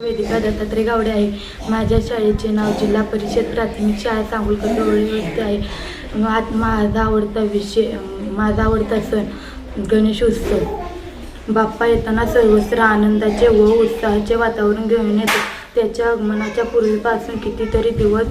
वेदिका दत्तात्रय गावडे आहे. माझ्या शाळेचे नाव जिल्हा परिषद प्राथमिक शाळा सांगोलकर जवळवरती आहे. मा- माझा आवडता विषय माझा आवडता सण गणेश उत्सव. बाप्पा येताना सर्वस्त्र आनंदाचे व उत्साहाचे वातावरण घेऊन येतो. त्याच्या आगमनाच्या पूर्वीपासून कितीतरी दिवस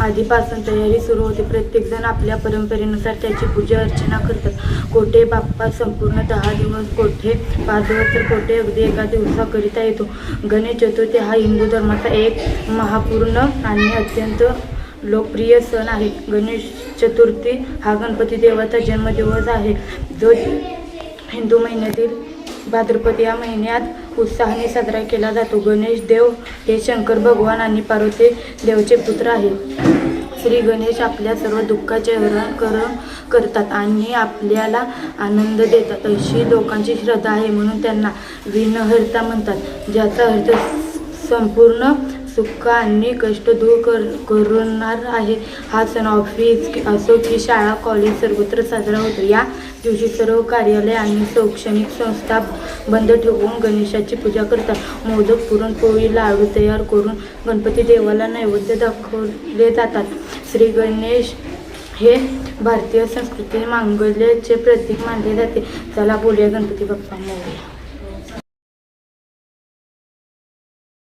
आधीपासून तयारी सुरू होते. प्रत्येकजण आपल्या परंपरेनुसार त्याची पूजा अर्चना करतात. कोठे बाप्पा संपूर्ण दहा दिवस कोठे पाच दिवस तर कोठे अगदी एका दिवसाकरिता येतो. गणेश चतुर्थी हा हिंदू धर्माचा एक महापूर्ण आणि अत्यंत लोकप्रिय सण आहे. गणेश चतुर्थी हा गणपती देवाचा जन्मदिवस आहे. जो हिंदू महिन्यातील भाद्रपद या महिन्यात उत्साहाने साजरा केला जातो. गणेश देव हे शंकर भगवान आणि पार्वती देवचे पुत्र आहेत. श्री गणेश आपल्या सर्व दुःखाचे हरण कर करतात आणि आपल्याला आनंद देतात. अशी लोकांची श्रद्धा आहे म्हणून त्यांना विनहर्ता म्हणतात ज्याचा अर्थ संपूर्ण सुख आणि कष्ट दूर कर करणार आहे. हा सण ऑफिस असो की शाळा कॉलेज सर्वत्र साजरा होतो. या दिवशी सर्व कार्यालय आणि शैक्षणिक संस्था बंद ठेवून गणेशाची पूजा करतात. मोदक पुरणपोळी लाडू तयार करून गणपती देवाला नैवेद्य दाखवले जातात. श्री गणेश हे भारतीय संस्कृती मांगल्याचे प्रतीक मानले जाते. चला बोलूया गणपती बाप्पा मोर्या.